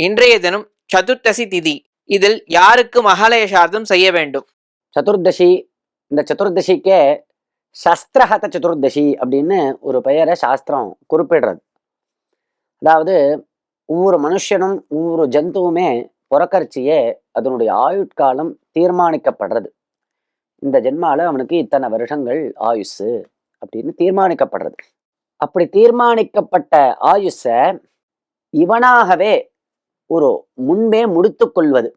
இன்றைய தினம் சதுர்த்தசி திதி. இதில் யாருக்கு மகாலய சார்த்தம் செய்ய வேண்டும்? சதுர்தசி இந்த சதுர்தசிக்கே சஸ்திரஹத சதுர்தசி அப்படின்னு ஒரு பெயரை சாஸ்திரம் குறிப்பிடுறது. அதாவது ஒவ்வொரு மனுஷனும் ஒவ்வொரு ஜந்துவுமே புறக்கரிச்சியே அதனுடைய ஆயுட்காலம் தீர்மானிக்கப்படுறது. இந்த ஜென்மால அவனுக்கு இத்தனை வருஷங்கள் ஆயுசு அப்படின்னு தீர்மானிக்கப்படுறது. அப்படி தீர்மானிக்கப்பட்ட ஆயுஸை இவனாகவே ஒரு முன்பே முடித்து கொள்வது.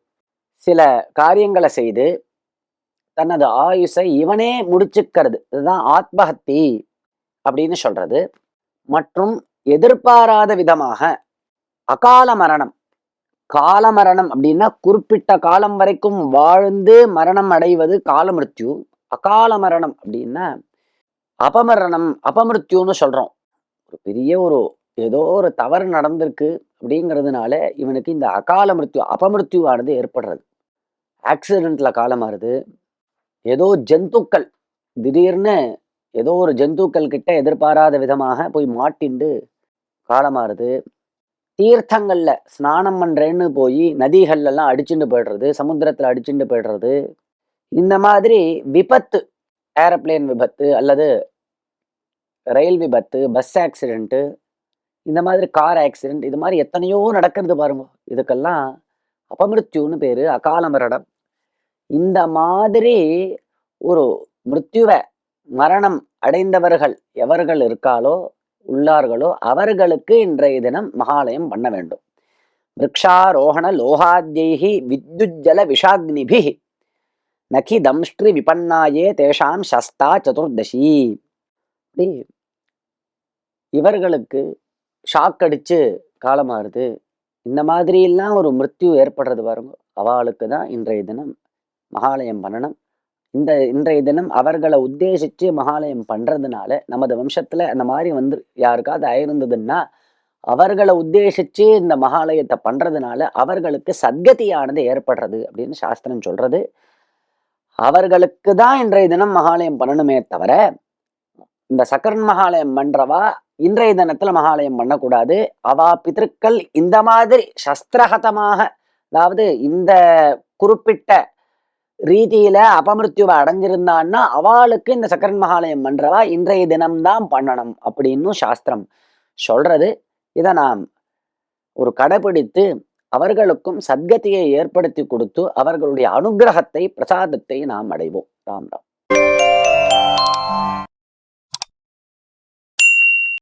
சில காரியங்களை செய்து தனது ஆயுசை இவனே முடிச்சுக்கிறது. இதுதான் ஆத்மஹத்தி அப்படின்னு சொல்றது. மற்றும் எதிர்பாராத விதமாக அகால மரணம். கால மரணம் அப்படின்னா குறிப்பிட்ட காலம் வரைக்கும் வாழ்ந்து மரணம் அடைவது காலமிருத்யு. அகால மரணம் அப்படின்னா அபமரணம் அபமிருத்யுன்னு சொல்றோம். ஒரு பெரிய ஒரு ஏதோ ஒரு தவறு நடந்திருக்கு அப்படிங்கிறதுனால இவனுக்கு இந்த அகால மிருத்யு அபமிருத்யுவானது ஏற்படுறது. ஆக்சிடெண்ட்டில் காலமாறுது ஏதோ ஜந்துக்கள் திடீர்னு ஏதோ ஒரு ஜந்துக்கள் கிட்ட எதிர்பாராத விதமாக போய் மாட்டிண்டு காலமாறுது தீர்த்தங்கள்ல ஸ்நானம் பண்றேன்னு போய் நதிகள்லாம் அடிச்சுட்டு போயிடுறது சமுத்திரத்துல அடிச்சுட்டு போயிடுறது. இந்த மாதிரி விபத்து ஏரோப்ளேன் விபத்து அல்லது ரயில் விபத்து பஸ் ஆக்சிடென்ட்டு இந்த மாதிரி கார் ஆக்சிடென்ட் இது மாதிரி எத்தனையோ நடக்கிறது பாருங்க. இதுக்கெல்லாம் அபமிருத்யுன்னு பேரு அகால மரணம். இந்த மாதிரி ஒரு மிருத்யுவ மரணம் அடைந்தவர்கள் எவர்கள் இருக்காளோ உள்ளார்களோ அவர்களுக்கு இன்றைய தினம் மகாலயம் பண்ண வேண்டும். விரக்ஷாரோகண லோகாத்யைகி வித்யுஜல விஷாக்னிபி நகி தம்ஷ்டி விபன்னாயே தேஷாம் சஸ்தா சதுர்தசி. இவர்களுக்கு ஷாக் அடித்து காலமாறுது. இந்த மாதிரியெல்லாம் ஒரு மிருத்யு ஏற்படுறது பாருங்க. அவளுக்கு தான் இன்றைய தினம் மகாலயம் பண்ணணும். இந்த இன்றைய தினம் அவர்களை உத்தேசித்து மகாலயம் பண்ணுறதுனால நமது வம்சத்தில் அந்த மாதிரி வந்து யாருக்காவது ஆயிருந்ததுன்னா அவர்களை உத்தேசித்து இந்த மகாலயத்தை பண்ணுறதுனால அவர்களுக்கு சத்கதியானது ஏற்படுறது அப்படின்னு சாஸ்திரம் சொல்கிறது அவர்களுக்கு தான் இன்றைய தினம் மகாலயம் பண்ணணுமே தவிர இந்த சக்கரன் மகாலயம் பண்ணுறவா இன்றைய தினத்துல மகாலயம் பண்ணக்கூடாது. அவா பிதற்கள் இந்த மாதிரி சஸ்திரகதமாக அதாவது இந்த குறிப்பிட்ட ரீதியில அபமிருத்யுவை அடைஞ்சிருந்தான்னா அவளுக்கு இந்த சக்கரன் மகாலயம் பண்றவா இன்றைய தினம்தான் பண்ணணும் அப்படின்னு சாஸ்திரம் சொல்றது. இதை நாம் ஒரு கடைபிடித்து அவர்களுக்கும் சத்கதியை ஏற்படுத்தி கொடுத்து அவர்களுடைய அனுகிரகத்தை பிரசாதத்தை நாம் அடைவோம். ராம் ராம்.